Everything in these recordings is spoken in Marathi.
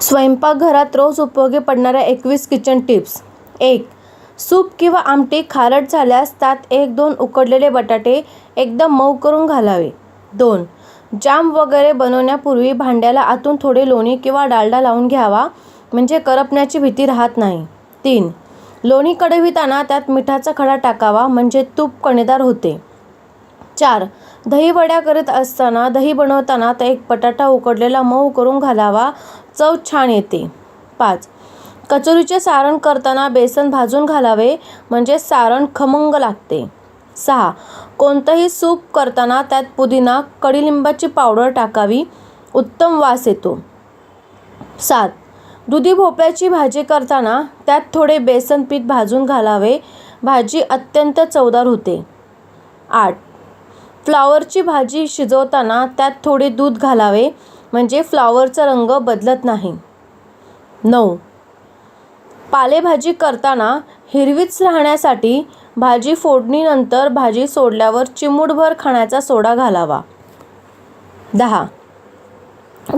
स्वयंपाकघरात रोज उपयोगी पडणाऱ्या एकवीस किचन टिप्स एक सूप किंवा आमटी खारट झाल्यास त्यात एक दोन उकडलेले बटाटे एकदम मऊ करून घालावे. दोन जाम वगैरे बनवण्यापूर्वी भांड्याला आतून थोडे लोणी किंवा डालडा लावून घ्यावा म्हणजे करपण्याची भीती राहत नाही. तीन लोणी कडविताना त्यात मिठाचा खडा टाकावा म्हणजे तूप कणेदार होते. चार. दही वड्या करत असताना दही बनवताना तर एक बटाटा उकडलेला मऊ करून घालावा. चव छान येते. पाच. कचोरीचे सारण करताना बेसन भाजून घालावे म्हणजे सारण खमंग लागते. सहा. कोणतंही सूप करताना त्यात पुदिना कडीलिंबाची पावडर टाकावी. उत्तम वास येतो. सात. दुधी भोपळ्याची भाजी करताना त्यात थोडे बेसन पीठ भाजून घालावे. भाजी अत्यंत चवदार होते. आठ. फ्लॉवरची भाजी शिजवताना त्यात थोडे दूध घालावे म्हणजे फ्लॉवरचा रंग बदलत नाही. नऊ. पालेभाजी करताना हिरवीच राहण्यासाठी भाजी फोडणीनंतर भाजी सोडल्यावर चिमूटभर खाण्याचा सोडा घालावा. दहा.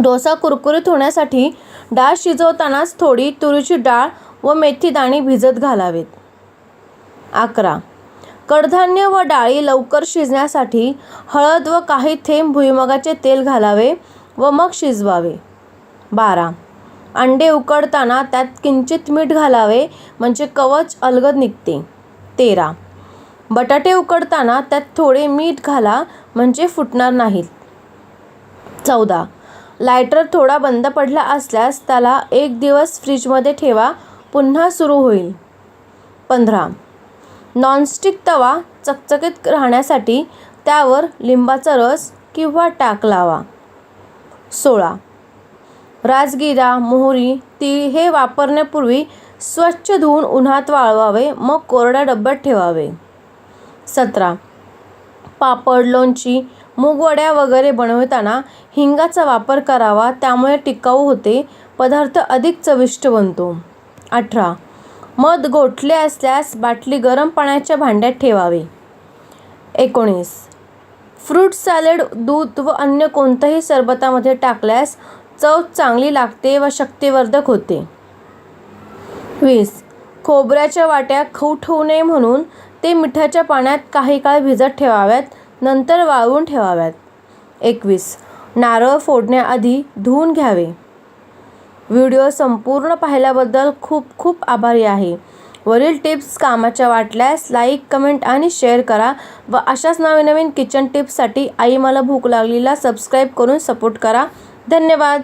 डोसा कुरकुरीत होण्यासाठी डाळ शिजवतानाच थोडी तुरीची डाळ व मेथी दाणे भिजत घालावेत. अकरा. कडधान्य व डाळी लवकर शिजण्यासाठी हळद व काही थेंब भुईमुगाचे तेल घालावे व मग शिजवावे. बारा. अंडे उकडताना त्यात किंचित मीठ घालावे म्हणजे कवच अलगद निघते. तेरा. बटाटे उकडताना त्यात थोडे मीठ घाला म्हणजे फुटणार नाहीत. चौदा. लायटर थोडा बंद पडला असल्यास त्याला एक दिवस फ्रीजमध्ये ठेवा पुन्हा सुरू होईल. पंधरा. नॉनस्टिक तवा चकचकीत राहण्यासाठी त्यावर लिंबाचा रस किंवा टाक लावा. सोळा. राजगिरा मोहरी तीळ हे वापरण्यापूर्वी स्वच्छ धुवून उन्हात वाळवावे मग कोरड्या डब्यात ठेवावे. सतरा. पापड लोणची मूगवड्या वगैरे बनवताना हिंगाचा वापर करावा त्यामुळे टिकाऊ होते पदार्थ अधिक चविष्ट बनतो. अठरा. मध गोठले असल्यास बाटली गरम पाण्याच्या भांड्यात ठेवावी. एकोणीस. फ्रूट सॅलड दूध व अन्य कोणत्याही सरबतामध्ये टाकल्यास चव चांगली लागते व शक्तिवर्धक होते. वीस. खोबऱ्याच्या वाट्या खऊ ठेवू नये म्हणून ते मिठाच्या पाण्यात काही काळ भिजत ठेवाव्यात नंतर वाळवून ठेवाव्यात. एकवीस. नारळ फोडण्याआधी धुवून घ्यावे. व्हिडिओ संपूर्ण पाहिल्याबद्दल खूप खूप आभारी आहे. वरील टिप्स कामाच्या वाटल्यास लाईक कमेंट आणि शेअर करा व अशाच नवीन नवीन किचन टिप्ससाठी आई मला भूक लागलीला सबस्क्राईब करून सपोर्ट करा. धन्यवाद.